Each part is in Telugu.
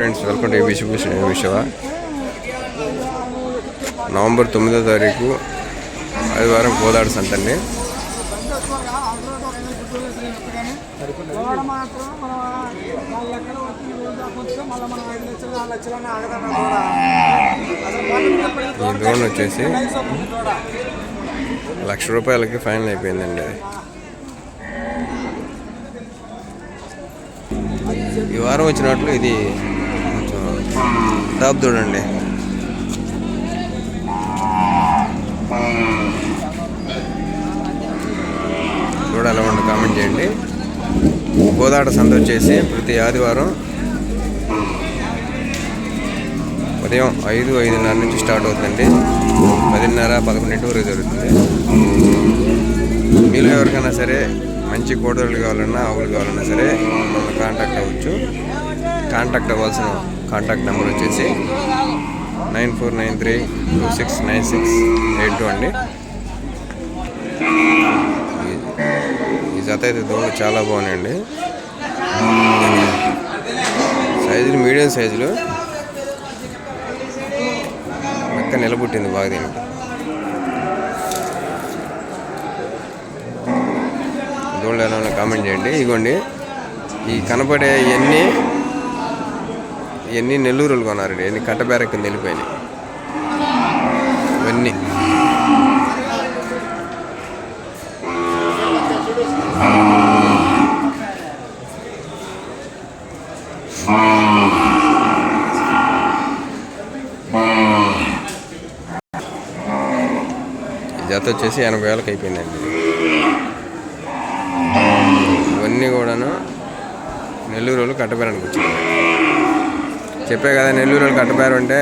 Friends welcome to Vishwabhushan November తొమ్మిదో తారీఖు ఆదివారం కోదాడు సంతండి ఈ డ్రోన్ వచ్చేసి లక్ష రూపాయలకి ఫైనల్ అయిపోయిందండి. అది ఈ వారం వచ్చినట్లు ఇది టాప్ చూడండి. చూడాలి ఉండి కామెంట్ చేయండి. గోదాట సంత వచ్చేసి ప్రతి ఆదివారం ఉదయం ఐదు ఐదున్నర నుంచి స్టార్ట్ అవుతుందండి. పదిన్నర పదకొండింటి వరకు జరుగుతుంది. మీలో ఎవరికైనా సరే మంచి కోడలు కావాలన్నా ఆవులు కావాలన్నా సరే మమ్మల్ని కాంటాక్ట్ అవ్వచ్చు. కాంటాక్ట్ అవ్వాల్సిన కాంటాక్ట్ నెంబర్ వచ్చేసి nine four nine three two six nine six eight two అండి. ఈ- జత అయితే దూడలు చాలా బాగున్నాయండి. సైజులు మీడియం సైజులు. పక్క నిలబుట్టింది బాగా దీనికి. దూడలు ఎలా కామెంట్ చేయండి. ఇగోండి ఈ కనపడే ఇవన్నీ ఇవన్నీ నెల్లూరులు కొన్నారండి? ఇవన్నీ కట్టబేర కింద వెళ్ళిపోయినాయి ఇవన్నీ జత వచ్చేసి ఎనభై వేలకు అయిపోయిందండి. ఇవన్నీ కూడాను నెల్లూరు వాళ్ళు కట్టబేరానికి వచ్చింది చెప్పే కదా నెల్లూరు వాళ్ళు కట్టబేరం అంటే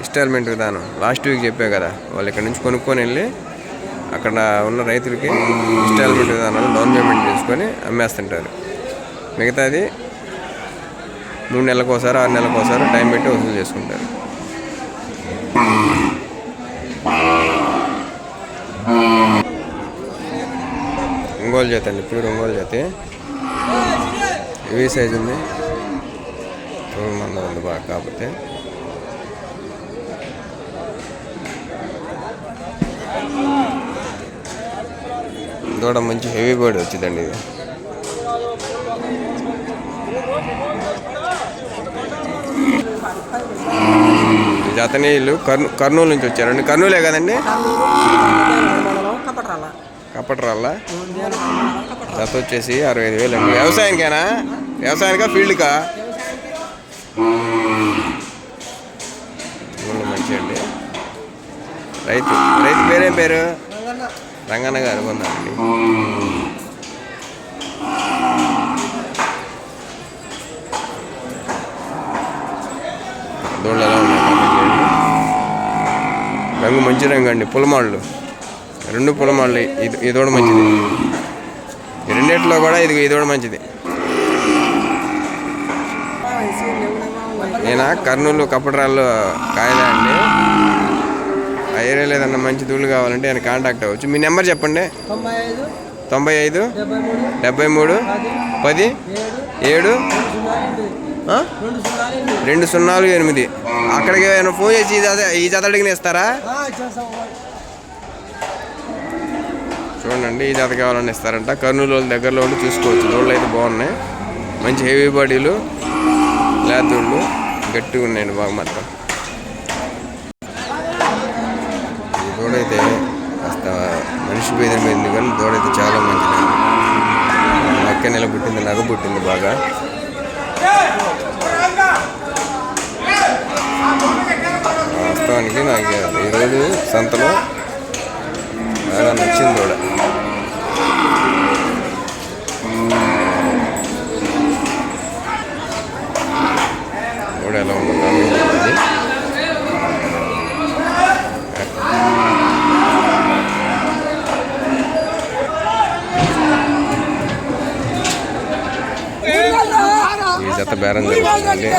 ఇన్స్టాల్మెంట్ విధానం లాస్ట్ వీక్ చెప్పే కదా వాళ్ళు ఇక్కడ నుంచి కొనుక్కొని వెళ్ళి అక్కడ ఉన్న రైతులకి ఇన్స్టాల్మెంట్ విధానాలు డౌన్ పేమెంట్ చేసుకొని అమ్మేస్తుంటారు. మిగతాది మూడు నెలలకు ఒకసారి ఆరు నెలలకు ఒకసారి టైం పెట్టి వసూలు చేసుకుంటారు. ఒంగోలు జాతి అండి ప్యూర్ ఒంగోలు జాతి. ఇవి సైజ్ ఉంది. మంద ఉంది బాగా కాకపోతే దూడ మంచి హెవీ బాడీ వచ్చిందండి ఇది. ఈ జాతని వీళ్ళు కర్నూ కర్నూలు నుంచి వచ్చారండి. కర్నూలే కదండి? కప్పట్రాల్లా జత వచ్చేసి అరవై ఐదు వేలు అండి వ్యవసాయానికేనా? వ్యవసాయానికా ఫీల్డ్కా? మంచి అండి రైతు రైతు పేరేం పేరు? రంగన్న. గారు కొన్నారండి దోళ్ళు ఎలా ఉన్నాయి. కామెంట్ చేయండి. రంగు మంచి రంగు అండి. పులమాళ్ళు. రెండు పులమాళ్ళు. ఇది ఇది కూడా మంచిది. రెండిట్లో కూడా ఇది ఇది కూడా మంచిది. నేను? కర్నూలు కప్పటరాళ్ళు కాయదా అండి? ఆ ఏరియాలో ఏదన్నా మంచి దూళ్ళు కావాలంటే ఆయన కాంటాక్ట్ అవ్వచ్చు. మీ నెంబర్ చెప్పండి. తొంభై ఐదు డెబ్బై మూడు పది ఏడు? రెండు సున్నాలు ఎనిమిది. అక్కడికి ఏమైనా ఫోన్ చేసి ఈ జత ఈ జత అడిగిన ఇస్తారా? చూడండి ఈ జత కావాలని ఇస్తారంట. కర్నూలు వాళ్ళ దగ్గరలో ఉండి చూసుకోవచ్చు. దూడలు అయితే బాగున్నాయి. మంచి హెవీ బాడీలు లేదూళ్ళు గట్టిగా ఉన్నాయండి బాగా మొత్తం ఈ దూడైతే కాస్త మనిషి భేదం మీద కానీ దూడైతే చాలా మంచిది. నక్క నెల పుట్టింది నగ పుట్టింది బాగా. వాస్తవానికి నాకు ఈరోజు సంతలో బాగా నచ్చింది దూడ ఎలా ఉందో కామెంట్ చేయండి ఈ జత బేరం జరుగుతుందండి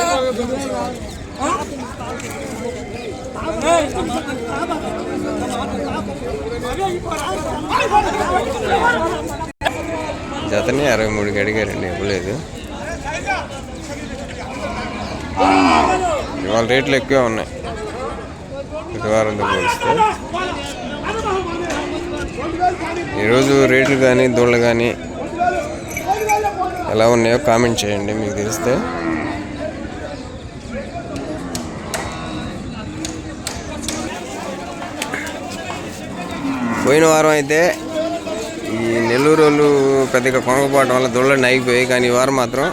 జతని అరవై మూడుకి అడిగారండి ఇవ్వలేదు. ఇవాళ రేట్లు ఎక్కువే ఉన్నాయి. ప్రతి పోలిస్తే. ఈరోజు రేట్లు కానీ దూళ్ళు కానీ ఎలా ఉన్నాయో కామెంట్ చేయండి మీకు తెలిస్తే. పోయిన వారం అయితే ఈ నెల్లూరు వాళ్ళు పెద్దగా కొనకపోవడం వల్ల దూడలు అయిపోయి కానీ ఈ వారం మాత్రం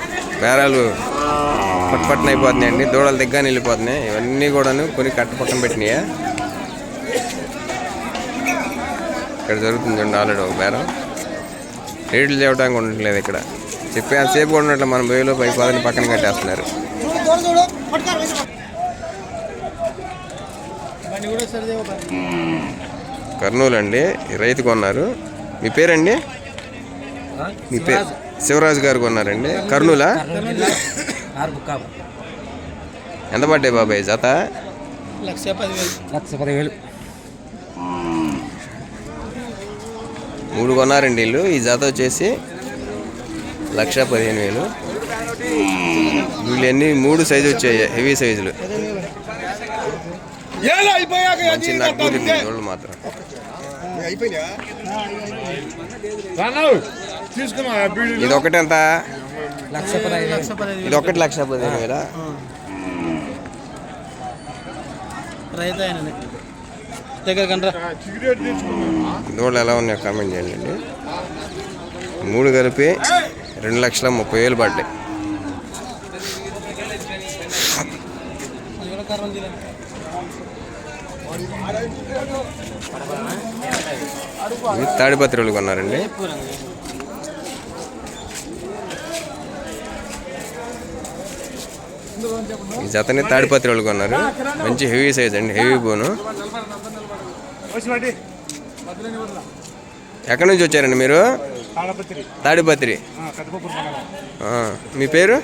బేరాలు అయిపోతున్నాయి అయిపోతున్నాయండి. దూడలు దగ్గర వెళ్ళిపోతున్నాయి ఇవన్నీ కూడాను కొన్ని కట్టపట్టం పెట్టినాయా? ఇక్కడ జరుగుతుంది అండి ఆల్రెడీ ఒక బేరం. రేట్లు చేయడానికి ఉండట్లేదు ఇక్కడ. చెప్పే సేపు కూడా ఉన్నట్లు మన బొయ్యిలో పై పదని పక్కన కట్టేస్తున్నారు. కర్నూలు అండి. రైతు కొన్నారు. మీ పేరండి? మీ పేరు శివరాజు. గారు కొన్నారండి. కర్నూలా? ఎంత పడ్డాయి బాబాయ్? జత? లక్ష పదివేలు. మూడు కొన్నారండి వీళ్ళు. ఈ జత వచ్చేసి లక్ష పదిహేను వేలు. వీళ్ళు ఎన్ని మూడు సైజు వచ్చాయి. హెవీ సైజులు మంచి మాత్రం. ఇది ఒకటి ఎంత ఇది ఒకటి లక్ష పదిహేను వేల? దూడలు ఎలా ఉన్నాయో కామెంట్ చేయండి. మూడు కలిపి రెండు లక్షల ముప్పై వేలు పడ్డాయి అది కూడా కర్రం జిల్లా ఇవి తాడిపత్రులు కొన్నారండి. ఈ జతని తాడిపత్రులు కొన్నారు. మంచి హెవీ సైజ్ అండి హెవీ బోను. ఎక్కడి నుంచి వచ్చారండి మీరు? తాడిపత్రి మీ పేరు?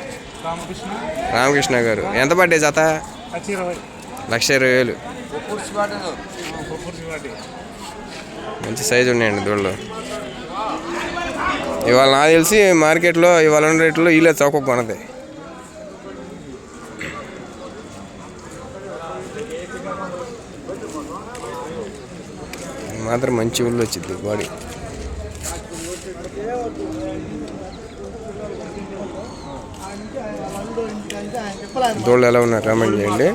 రామకృష్ణ గారు. ఎంత పడ్డాయి జత? లక్ష ఇరవై లక్ష ఇరవై వేలు. మంచి సైజు ఉన్నాయండి దూడలు. ఇవాళ నాకు తెలిసి మార్కెట్లో ఇవాళ ఉన్న రేట్లో ఇలా చౌక కొనది మాత్రం మంచి ఊళ్ళు వచ్చింది బాడీ దూడలు ఎలా ఉన్నారు కామెంట్ చేయండి.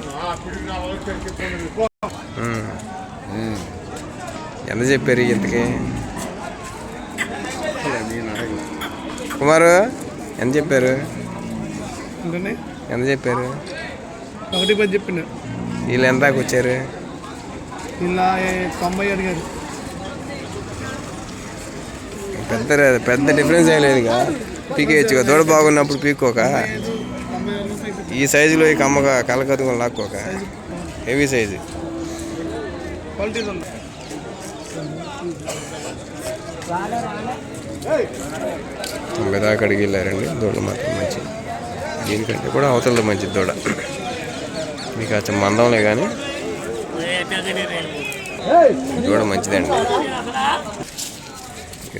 ఎంత చెప్పారు ఇంతకి? కుమారు ఎంత చెప్పారు? ఎంత చెప్పారు? ఒకటి పది చెప్పిండు వీళ్ళు ఎంత దాకా వచ్చారు? ఇలా తొంభై అడిగారు. పెద్ద పెద్ద డిఫరెన్స్ ఏం లేదుగా. పీకేయచ్చుగా దూడ బాగున్నప్పుడు పీక్కోక? ఈ సైజులో ఈ కమ్మగా కలకత్తుకొని లాక్కోక? Heavy size. క్వాలిటీ తొంభై దాకా అడిగి వెళ్ళారండి. దూడ మాత్రం మంచి దీనికంటే కూడా అవతలది మంచి దూడ. మీకు అచ్చం మందంలే కానీ దూడ మంచిదండి.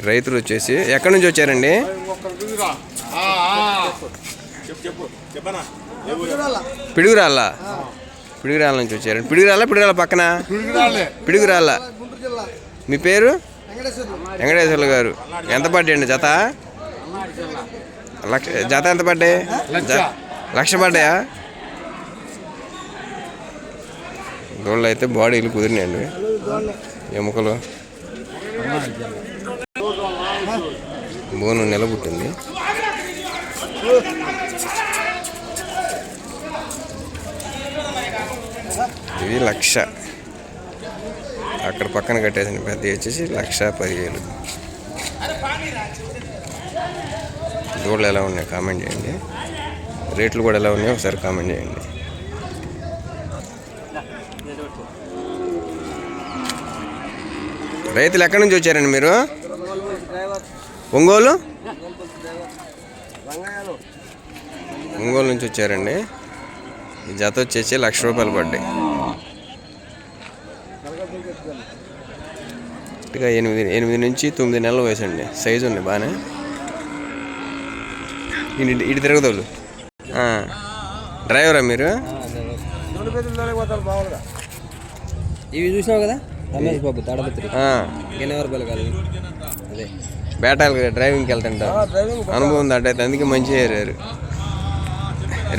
రైతులు వచ్చేసి ఎక్కడి నుంచి వచ్చారండి? పిడుగురాళ్ళ. పిడుగురాళ్ళ నుంచి వచ్చారండి. పిడుగురాళ్ళ పిడుగురాళ్ళ పక్కన? పిడుగురాళ్ళ. మీ పేరు? వెంకటేశ్వర్లు. గారు. ఎంత పడ్డాయండి జత? లక్ష జత ఎంత పడ్డాయి జ- లక్ష పడ్డాయా దోళ్ళు అయితే బాడీలు కుదిరినాయండి. ఎముకలు. బోను నిలబుట్టింది ఇది లక్ష. అక్కడ పక్కన కట్టేసిన పెద్ద వచ్చేసి లక్ష పదివేలు. దూడలు ఎలా ఉన్నాయి కామెంట్ చేయండి. రేట్లు కూడా ఎలా ఉన్నాయో ఒకసారి కామెంట్ చేయండి. రైతులు ఎక్కడి నుంచి వచ్చారండి మీరు? ఒంగోలు? ఒంగోలు నుంచి వచ్చారండి. ఈ జత వచ్చేసి లక్ష రూపాయలు పడ్డాయి. ఇక ఎనిమిది ఎనిమిది నుంచి తొమ్మిది నెలల వయసు అండి సైజు ఉంది బాగానే. ఇటు ఇటు తిరగదోళ్ళు డ్రైవరా మీరు? ఇవి చూసినావు కదా? రమేష్ బాబు తాడపత్రి. ఆ, ఎన్నెవరు బలగాలి అదే. బేటాలు డ్రైవింగ్కి వెళ్తుంటారు డ్రైవింగ్ అనుభవం ఉందంటే అందుకే మంచిగా ఏరారు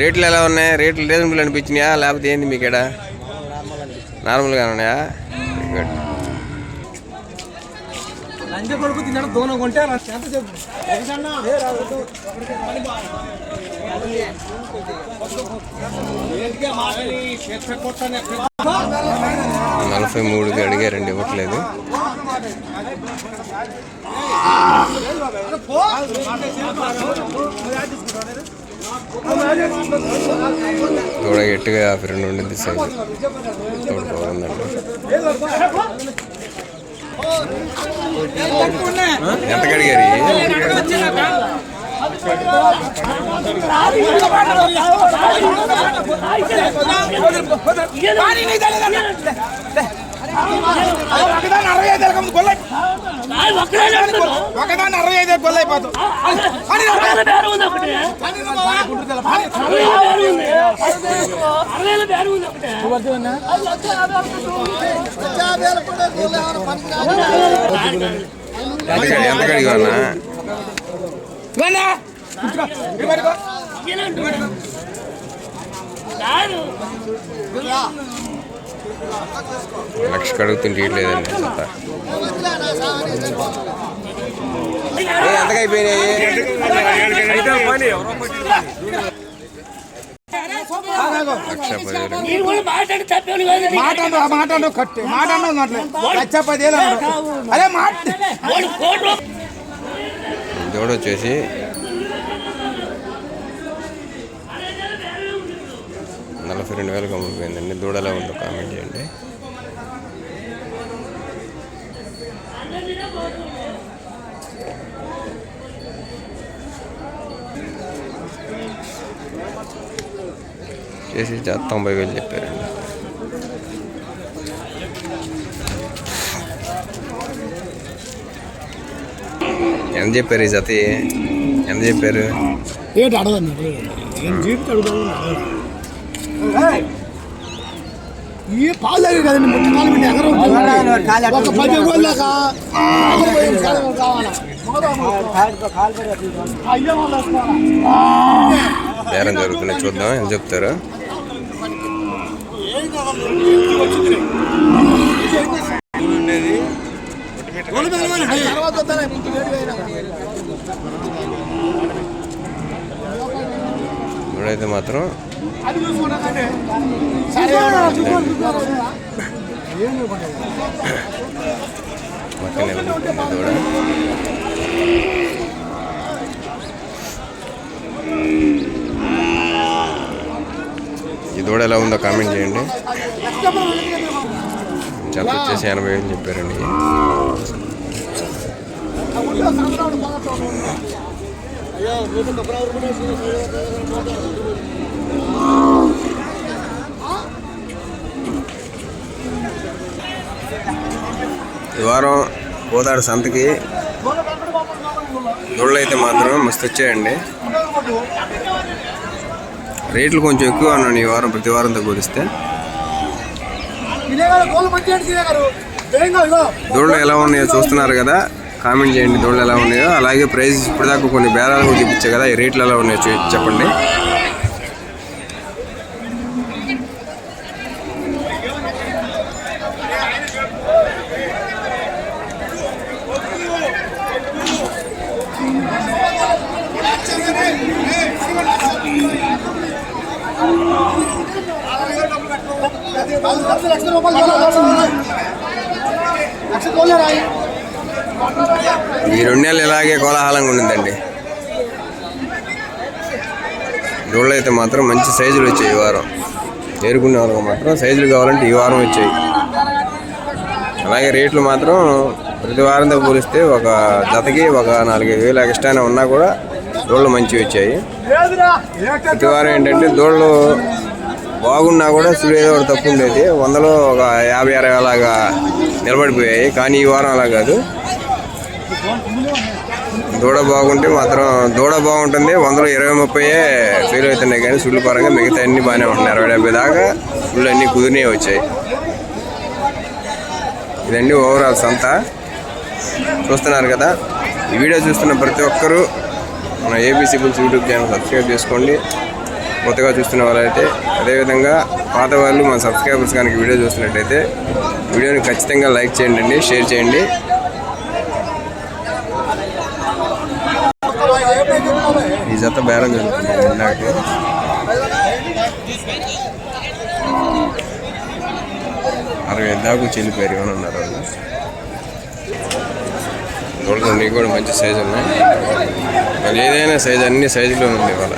రేట్లు ఎలా ఉన్నాయి? రేట్లు రీజనబుల్ అనిపించినాయా? లేకపోతే ఏంది మీకు ఇక్కడ నార్మల్గా ఉన్నాయా? గుడ్ లంచ కొడుకు తిన్నాడు దోన కొంటే అలా ఎంత చెప్పు. నలభై మూడుకి అడిగారండి ఇవ్వట్లేదు. దూడ గట్టిగా యాభై రెండు ఉండింది సైజు. దూడ బాగుందండి. ఎంత అడిగారు ఇవి? ఒకదాన్ని అరవై ఐదు వేలకు ముందు గొల్ల ఒకదాన్ని అరవై ఐదు వేలకు గొల్ల అయిపోతావు ఎంత ఎంత అడిగానా లక్ష కడుగుతుంటే ఇట్లేదండి జత ఏ, ఎంతకు అయిపోయినాయి లక్ష పదివేలు. మాట కట్టే మాట లక్ష పదివేలు. అరే మాట వచ్చేసి నలభై రెండు వేలకు అమ్ముడిపోయిందండి దూడలా ఉందో కామెంట్ చేయండి. చేసి తొంభై వేలు చెప్పారండి. ఎంత చెప్పారు ఈ జత? ఎంత చెప్పారు? ఏంటి అడగండి జీవితం ఈ పాలు తాగి కదండి ముట్ట కాలు పెట్టి ఎగర ఒక పది రోజులక బేరం జరుగుతున్నాయి చూద్దాం ఎంత చెప్తారు? ఇప్పుడైతే మాత్రం అది చూసుకున్నాకంటే సరే పక్కన నిలబడుతుంది దూడ ఈ దూడ ఎలా ఉందో కామెంట్ చేయండి. జత వచ్చేసి ఎనభై వేలు చెప్పారండి. ఈ వారం గోదావరి సంతకి దూడలు అయితే మాత్రం మస్తు వచ్చాయండి. రేట్లు కొంచెం ఎక్కువ ఉన్నాను ఈ వారం ప్రతి వారంతో పోలిస్తే దూడలు ఎలా ఉన్నాయో చూస్తున్నారు కదా కామెంట్ చేయండి దూడలు ఎలా ఉన్నాయో. అలాగే ప్రైస్ ఇప్పటిదాకా కొన్ని బేరాలు కూడా చూపించాయి కదా ఈ రేట్లు ఎలా ఉన్నాయో చెప్పండి. లక్ష లక్ష రూపాయలు లక్ష ఈ రెండు నెలలు ఇలాగే కోలాహలంగా ఉండిందండి దూడలు అయితే మాత్రం మంచి సైజులు వచ్చాయి ఈ వారం. చేరుకునే వాళ్ళకి మాత్రం సైజులు కావాలంటే ఈ వారం వచ్చాయి. అలాగే రేట్లు మాత్రం ప్రతి వారంతో పోలిస్తే ఒక జతకి ఒక నాలుగైదు వేలు ఎక్స్ట్రానే ఉన్నా కూడా దూడలు మంచివి వచ్చాయి. ప్రతి వారం ఏంటంటే దూడలు బాగున్నా కూడా సూర్యోదయం ఏదో ఒకటి తక్కువ ఉండేది వందలో ఒక యాభై అరవై అలాగా నిలబడిపోయాయి. కానీ ఈ వారం అలా కాదు. దూడ బాగుంటే మాత్రం దూడ బాగుంటుంది. వందలో ఇరవై ముప్పై ఫెయిల్ అవుతున్నాయి. కానీ సుళ్ళు పరంగా మిగతా అన్ని బాగానే ఉంటున్నాయి. అరవై డెబ్బై దాకా సుళ్ళు అన్నీ కుదిరినే వచ్చాయి. ఇదండి ఓవరాల్ సంత. చూస్తున్నారు కదా. ఈ వీడియో చూస్తున్న ప్రతి ఒక్కరూ మన ABC bulls YouTube channel subscribe చేసుకోండి. కొత్తగా చూస్తున్న వాళ్ళైతే అదేవిధంగా పాత వాళ్ళు మన సబ్స్క్రైబర్స్ కనుక వీడియో చూస్తున్నట్టయితే వీడియోని ఖచ్చితంగా లైక్ చేయండి షేర్ చేయండి. ఈ జత బేరం జరుగుతుంది ఇందాక. అరవై దాకా చెల్లిపోయారు ఏమైనా అన్నారు వాళ్ళు? దూడలు కూడా మంచి సైజు ఉన్నాయి. మరి ఏదైనా సైజు అన్ని సైజులో ఉంది వాళ్ళ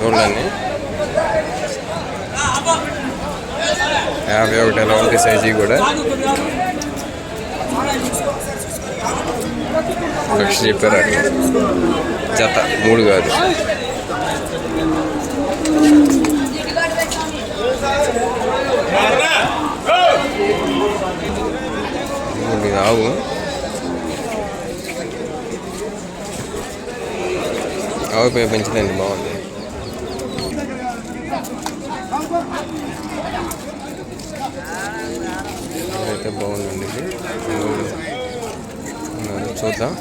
దూడలన్నీ. యాభై ఒకటి ఎలా ఉంటాయి సైజు కూడా. లక్ష చెప్పారు అట్లా. జత మూడు కాదు. ఆవు ఆవు పే పెంచదండి బాగుంది. అయితే బాగుందండి ఇది. చూద్దాం.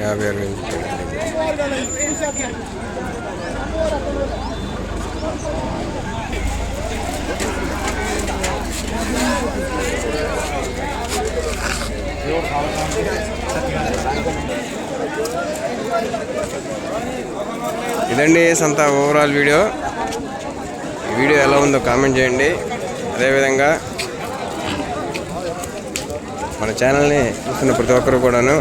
యాభై అరవై రూపాయలు. ఇదండి సంత ఓవరాల్ వీడియో ఈ వీడియో ఎలా ఉందో కామెంట్ చేయండి. అదేవిధంగా మన ఛానల్ని చూస్తున్న ప్రతి ఒక్కరు కూడాను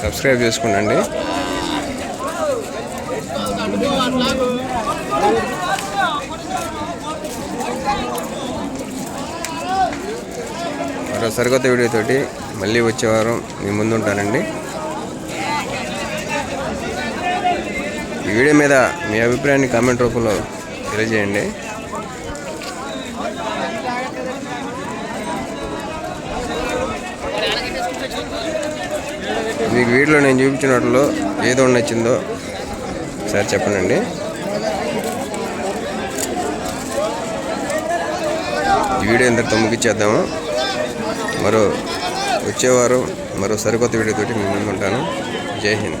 సబ్స్క్రైబ్ చేసుకోండి మరో సరికొత్త వీడియోతోటి మళ్ళీ వచ్చే వారం మీ ముందు ఈ వీడియో మీద మీ అభిప్రాయాన్ని కామెంట్ రూపంలో తెలియజేయండి. మీకు వీడియోలో నేను చూపించినట్లో ఏదో నచ్చిందో ఒకసారి చెప్పనండి. ఈ వీడియో ఇంతటితో ముగిచ్చేద్దాము. మరో వచ్చేవారు మరో సరికొత్త వీడియోతోటి మేము ఉంటాను జై హింద్.